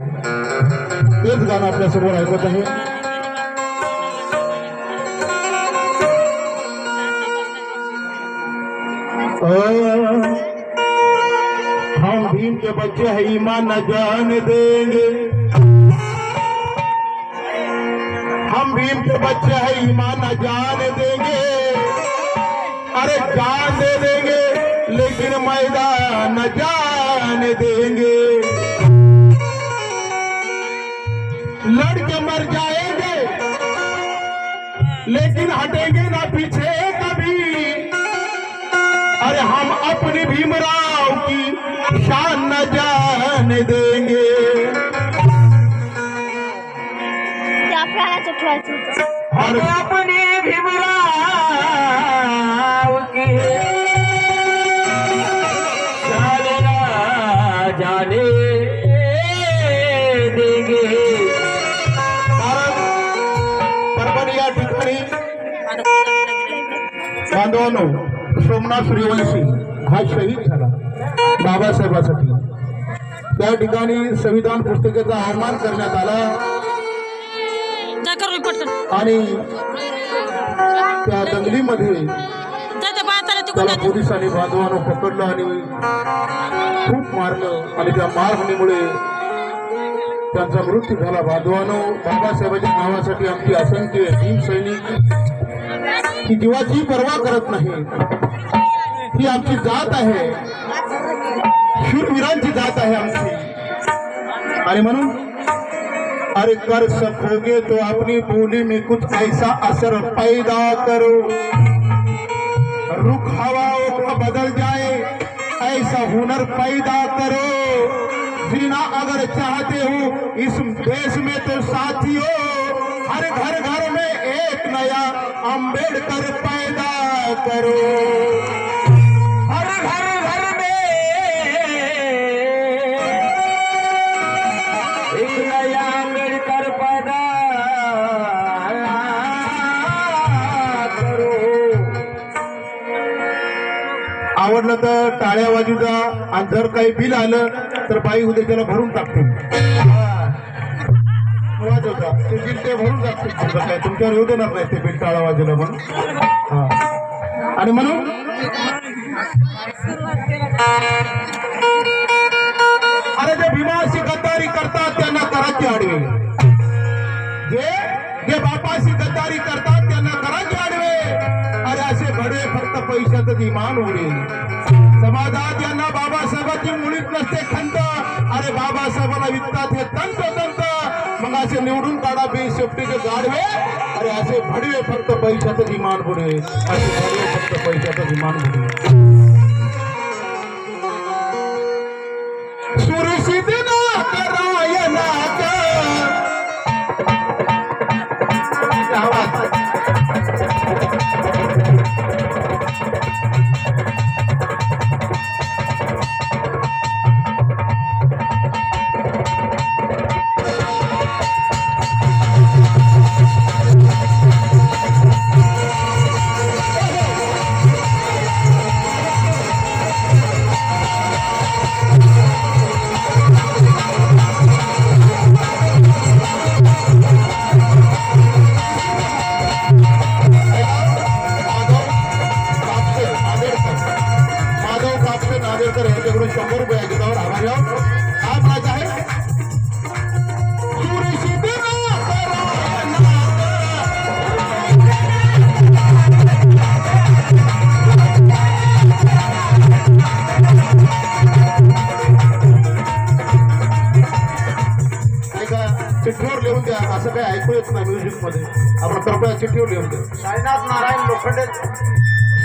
तेच गाणं आपल्या समोर ऐकत आहे. हम भीम के बच्चे हैं, ईमान न जान देंगे। हम भीम के बच्चे हैं, ईमान न जान देंगे। अरे जान दे देंगे, लेकिन मैदान न जान देंगे। लड़के मर जाएँगे। लेकिन हटेंगे ना पीछे कभी। अरे हम अपनी भीमराव की शान न जाने देंगे। और अपने भीमराव की परभणी या ठिकाणी बांधवांनो सोमनाथ सूर्यवंशी हा शहीद झाला बाबासाहेबासाठी. त्या ठिकाणी संविधान पुस्तिकेचा अवमान करण्यात आला. आणि त्या दंगलीमध्ये त्याला पोलिसांनी बांधवानं पकडलं आणि खूप मारलं. आणि त्या मारहाणीमुळे त्यांचा मृत्यू झाला. बांधवानो बाबासाहेबांच्या नावासाठी आमची असंख्य भीम सैनिक ही जीवाची पर्वा करत नाही ही आमची जात आहे. शूरवीरांची जात आहे आमची. आणि म्हणून अरे कर सकोगे तो अपनी बोली में कुछ ऐसा असर पैदा करो. रुख हवाओं का बदल जाए ऐसा हुनर पैदा करो. जीना अगर चाहते हो इस देश में तो साथियों हर घर घर में एक नया अंबेडकर पैदा करो। टाळ्या वाजूचा आणि जर काही बिल आलं तर बाई उद्या त्याला भरून टाकते वाजवता ते बिल ते भरून काय तुमच्यावर येऊ देणार नाही ते बिल टाळा वाजवलं म्हणून. हा. आणि म्हणून? अरे जे भीमाशी गद्दारी करतात त्यांना कराची आडवी जे? जे बापाशी गद्दारी करतात भडवे पैशातच इमान उरेल समाजात यांना बाबासाहेबांची मुळीच नसते खंत. अरे बाबासाहेबांना विकतात हे तंत तंत मग असे निवडून काढा बेशेफ्टीचे गाडवे अरे असे भडवे फक्त पैशाचं इमान पुढे असे भडवे फक्त पैशाचं इमान पुढे माधव कापसे नांदेडकर यांच्याकडून शंभर रुपये घेतावर आभारी चिठ्ठीवर लिहून द्या. असं काही ऐकू येत नाही म्युझिकमध्ये. आपण कृपया चिठ्ठीवर लिहून द्या. साईनाथ नारायण लोखंडे.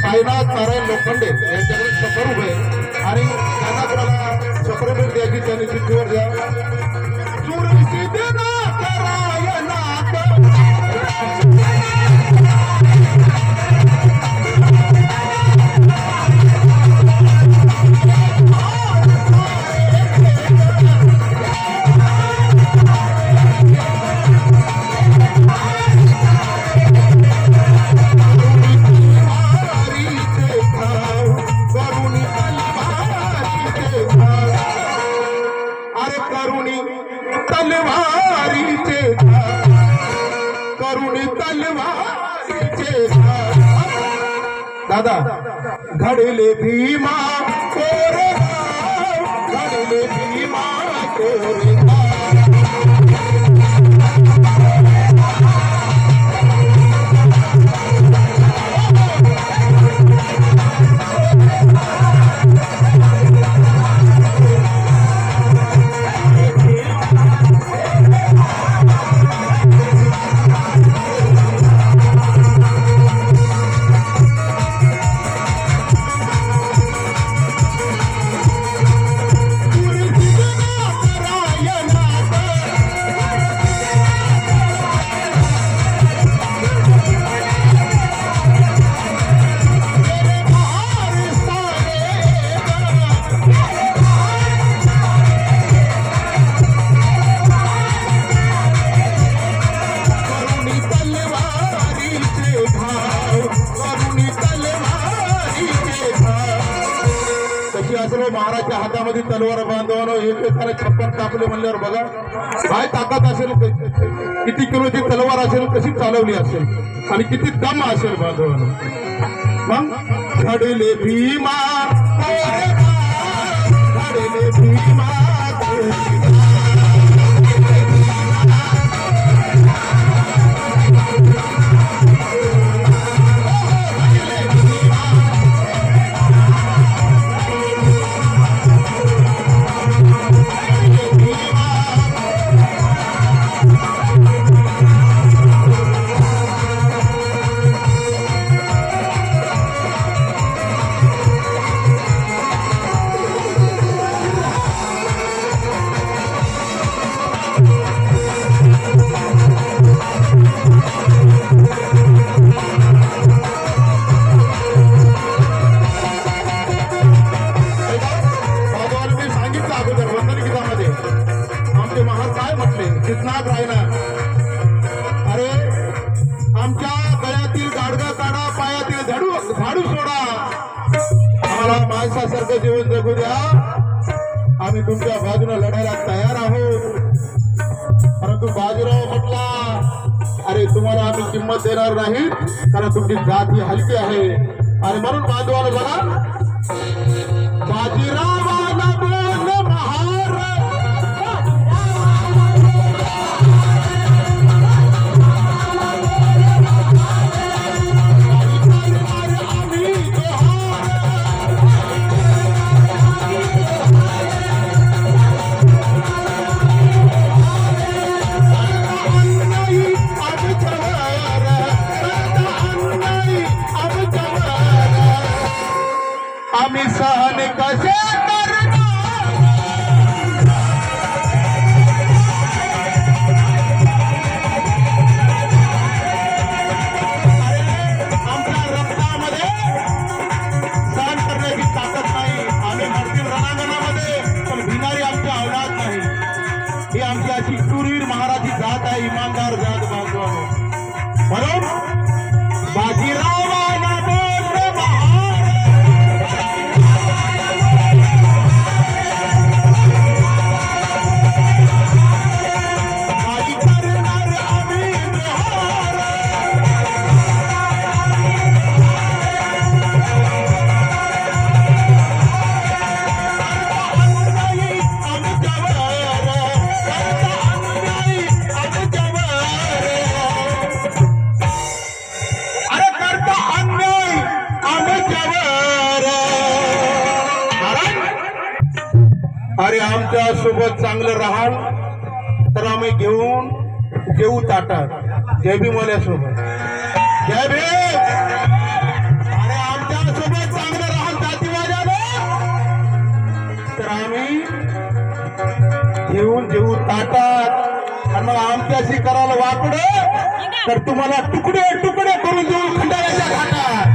साईनाथ नारायण लोखंडे यांच्याकडे शंभर रुपये आणि त्यांना कोणाला चक्रभेट द्यायची त्यांनी चिठ्ठीवर द्या. करुणी तलवारीचे करुणी तलवारीचे दादा घडले भीमा कोरेगाव घडले भीमा कोरे. कशी महाराजच्या हातामध्ये तलवार बांधवानं एकमेकाला छप्पन टाकले म्हणल्यावर बघा काय ताकद असेल किती किलोची तलवार असेल कशी चालवली असेल? आणि किती दम असेल बांधवानं मग घडले भीमा चितनाथ राहिला. अरे आमच्या गळ्यातील गाडगा काढा पायातील झाडू झाडू सोडा. आम्हाला माणसासारखं जीवन जगू द्या. आम्ही तुमच्या बाजूला लढायला तयार आहोत. परंतु बाजीराव म्हटला अरे तुम्हाला आम्ही किंमत देणार नाही कारण तुमची जात ही हलकी आहे. आणि म्हणून बांधवाला बघा बाजीराव सोबत चांगलं राहाल तर आम्ही घेऊन घेऊ ताटात. जय भीम सोबत जय भीम! अरे आमच्यासोबत चांगलं राहाल जातीवाद्यानं तर आम्ही घेऊन जेऊ ताटात. आणि मग आमच्याशी करायला वाकड तर तुम्हाला तुकडे तुकडे करून देऊ खंडाळ्याच्या घाटात.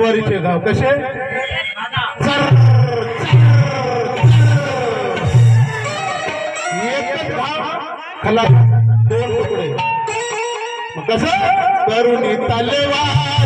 ज्वारीचे गाव. कसे? कला दोन तुकडे कस? करून तलवार.